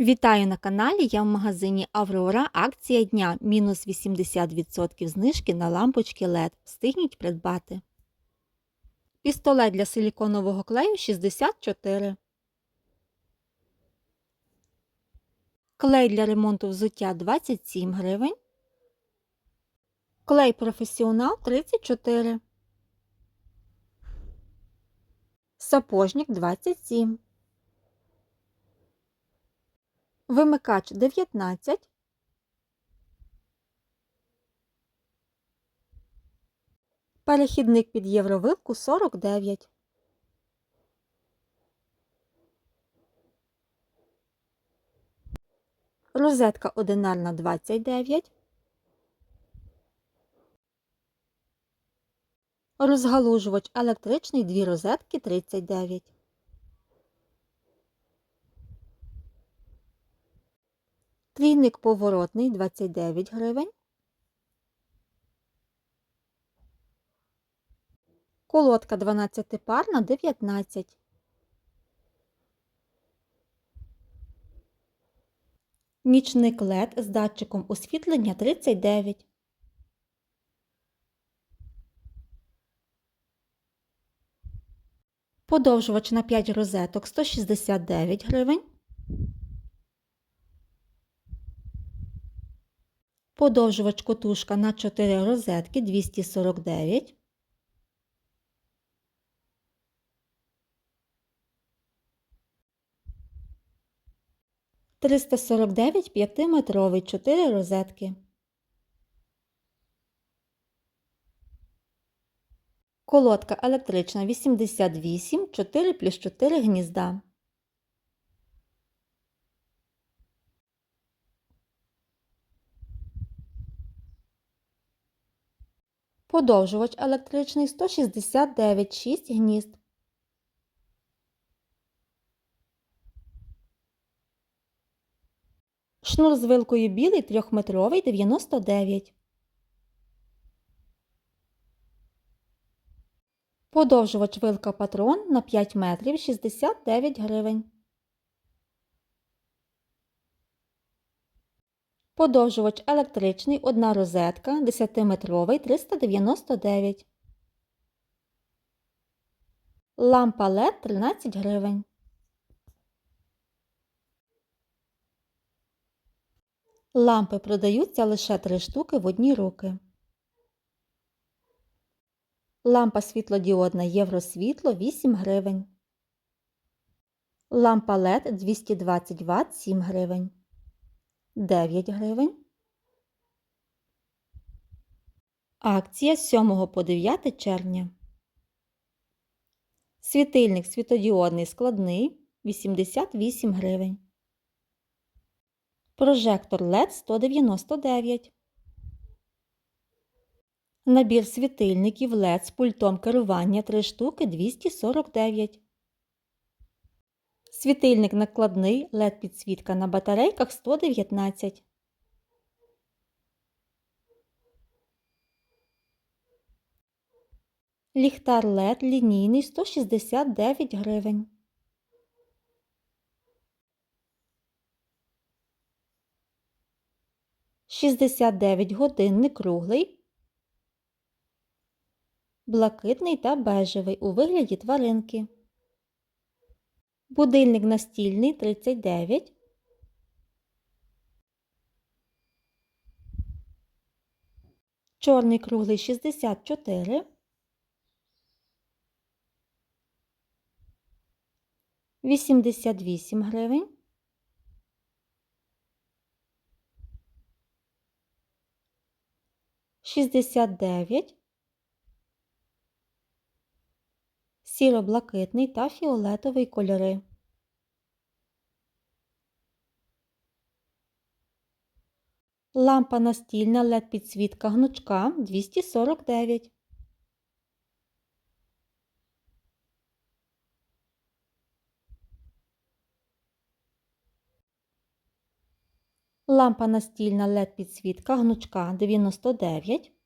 Вітаю на каналі. Я в магазині Аврора. Акція дня мінус 80% знижки на лампочки LED. Встигніть придбати. Пістолет для силіконового клею 64. Клей для ремонту взуття 27 гривень. Клей професіонал 34. Сапожник 27. Вимикач 19. Перехідник під євровилку 49. Розетка одинарна 29. Розгалужувач електричний дві розетки 39. Трійник поворотний 29 гривень. Колодка 12 парна 19. Нічник LED з датчиком освітлення 39. Подовжувач на 5 розеток 169 гривень. Подовжувач котушка на 4 розетки 249. Триста сорок дев'ять п'ятиметровий 4 розетки. Колодка електрична 88 4 плюс 4 гнізда. Подовжувач електричний 169 6 гнізд. Шнур з вилкою білий 3-метровий 99. Подовжувач вилка патрон на 5 метрів 69 гривень. Подовжувач електричний, одна розетка, 10-метровий 399. Лампа LED 13 гривень. Лампи продаються лише 3 штуки в одні руки. Лампа світлодіодна Євросвітло 8 гривень. Лампа LED 220 Вт 7 гривень. 9 гривень. Акція з 7 по 9 червня. Світильник світодіодний складний 88 гривень. Прожектор LED 199. Набір світильників LED з пультом керування 3 штуки 249. Світильник накладний LED підсвітка на батарейках 119. Ліхтар LED лінійний 169 гривень. Шістдесят дев'ять годинник круглий, блакитний та бежевий у вигляді тваринки. Будильник настільний 39. Чорний круглий 64. Вісімдесят вісім гривень. Шістдесят дев'ять. Сіро-блакитний та фіолетовий кольори. Лампа настільна LED підсвітка гнучка 249. Лампа настільна LED підсвітка гнучка 99.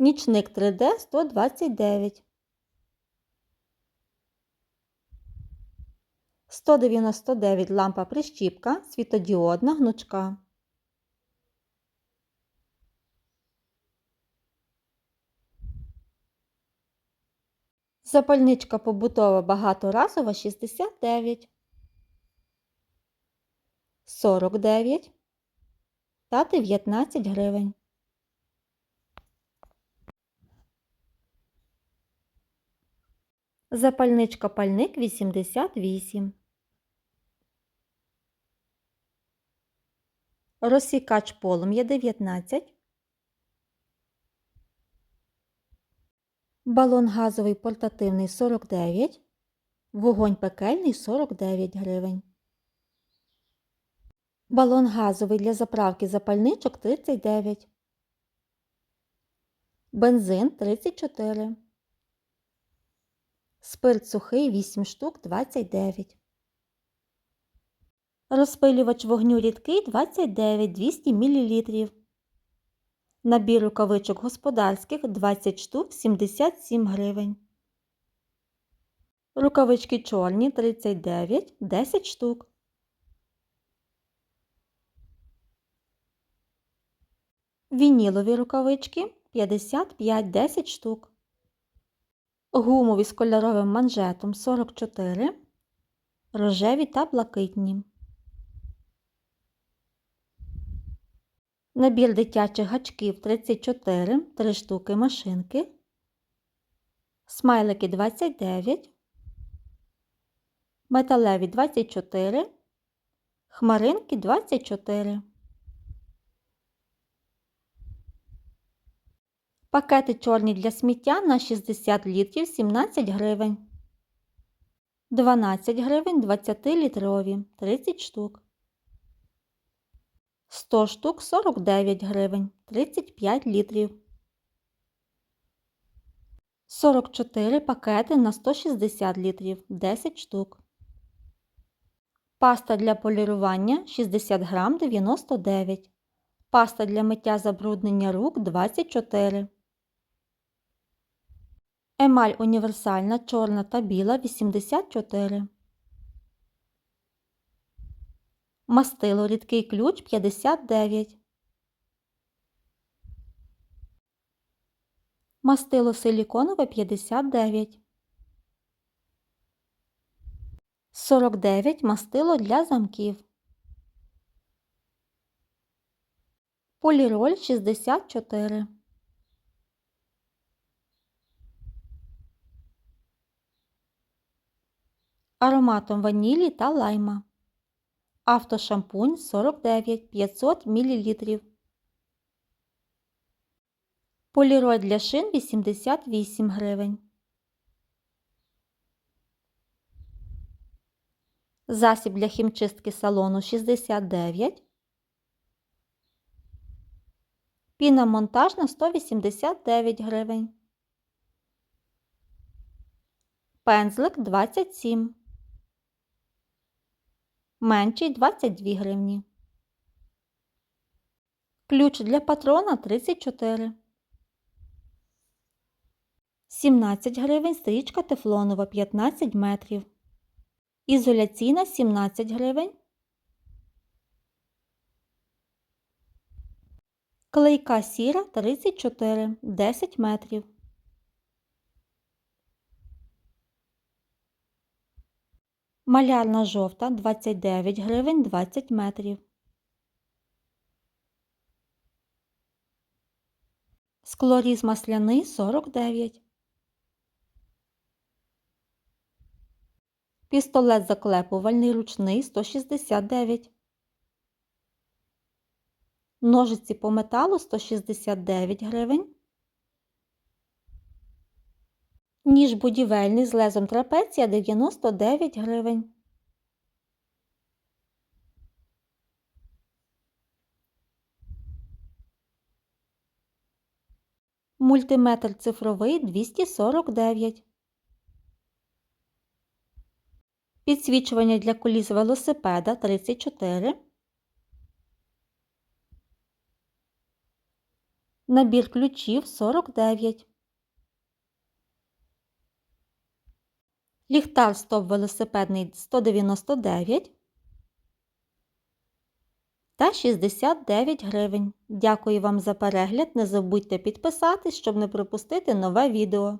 Нічник 3D 129. 199 лампа прищіпка, світодіодна гнучка. Запальничка побутова багаторазова 69, 49 та 19 гривень. Запальничка пальник 88. Розсікач полум'я 19. Балон газовий портативний 49. Вогонь пекельний 49 гривень. Балон газовий для заправки запальничок 39. Бензин 34. Спирт сухий 8 штук 29. Розпилювач вогню рідкий 29 200 мл. Набір рукавичок господарських 20 штук 77 гривень. Рукавички чорні 39 10 штук. Вінілові рукавички 55 10 штук. Гумові з кольоровим манжетом 44, рожеві та блакитні. Набір дитячих гачків 34, 3 штуки машинки. Смайлики 29, металеві 24, хмаринки 24. Пакети чорні для сміття на 60 літрів 17 гривень. 12 гривень 20-літрові 30 штук. 100 штук 49 гривень 35 літрів. 44 пакети на 160 літрів 10 штук. Паста для полірування 60 грам 99. Паста для миття забруднення рук 24. Емаль універсальна чорна та біла 84. Мастило рідкий ключ 59. Мастило силіконове 59. 49 мастило для замків. Поліроль 64. Ароматом ванілі та лайма. Автошампунь 49 500 мл. Поліроль для шин 88 гривень. Засіб для хімчистки салону 69. Піна монтажна 189 гривень. Пензлик 27. Менший 22 гривні. Ключ для патрона 34. 17 гривень стрічка тефлонова 15 метрів. Ізоляційна 17 гривень. Клейка сіра 34 10 метрів. Малярна жовта 29 гривень 20 метрів. Склоріз масляний 49. Пістолет заклепувальний ручний 169. Ножиці по металу 169 гривень. Ніж будівельний з лезом трапеція 99 гривень. Мультиметр цифровий 249. Підсвічування для коліс велосипеда 34. Набір ключів 49. Ліхтар стоп велосипедний 199 та 69 гривень. Дякую вам за перегляд. Не забудьте підписатись, щоб не пропустити нове відео.